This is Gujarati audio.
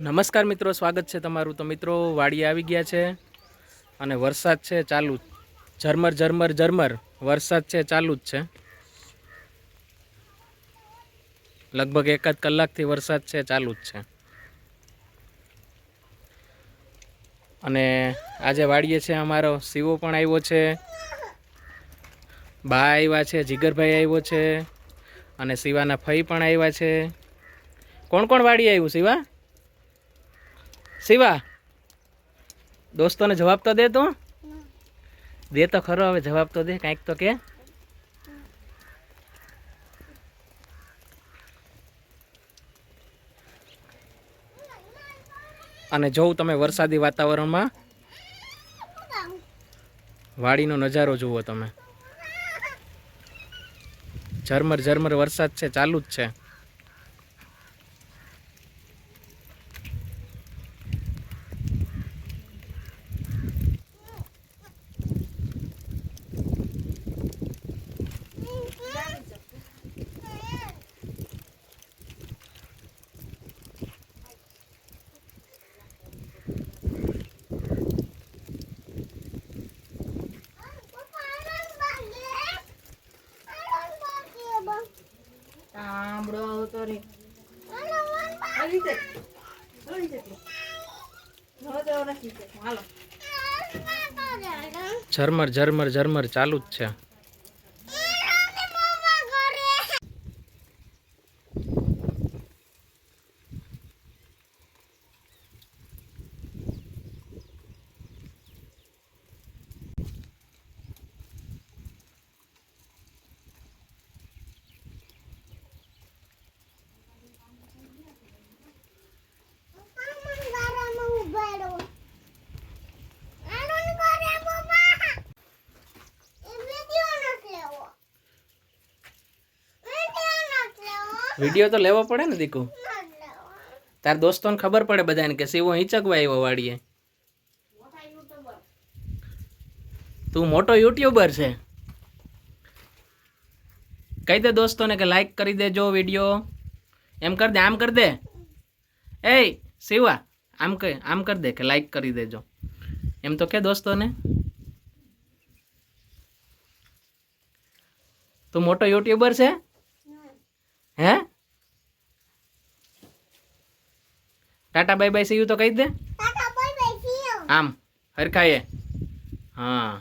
નમસ્કાર મિત્રો, સ્વાગત છે તમારું. તો મિત્રો વાડી આવી ગયા છે અને વરસાદ છે ચાલુ ઝરમર ઝરમર ઝરમર. વરસાદ છે ચાલુ જ છે. લગભગ એક જ કલાકથી વરસાદ છે, ચાલુ જ છે. અને આજે વાડીએ છે અમારો શિવો પણ આવ્યો છે. બા આવ્યા છે, જીગરભાઈ આવ્યો છે અને શિવાના ફઈ પણ આવ્યા છે. કોણ કોણ વાડી આવ્યું, શિવા? શિવા દોસ્તોને જવાબ તો દે તું. દે તો ખરો હવે જવાબ તો દે કાંઈક તો કે. અને જોઉં તમે વરસાદી વાતાવરણમાં વાડીનો નજારો જુઓ તમે. ઝરમર ઝરમર વરસાદ છે ચાલુ જ છે. તાંબડો આવતો રે. આવી આવી ઝરમર ઝરમર ઝરમર ચાલુ જ છે. વીડિયો તો લેવો પડે ને દીકુ? તાર દોસ્તોને ખબર પડે બધાને કે શિવો હિંચકવા આવ્યો વાડીએ. તું મોટો યુટ્યુબર છે. કહી દે દોસ્તોને કે લાઈક કરી દેજો વીડિયો. એમ કર દે, આમ કર દે. એ શિવા, આમ કહે આમ કર દે કે લાઈક કરી દેજો. એમ તો કે દોસ્તોને. તું મોટો યુટ્યુબર છે હે ટાટા બાય બાય સીયું તો કહી દે. આમ હરખાએ હા.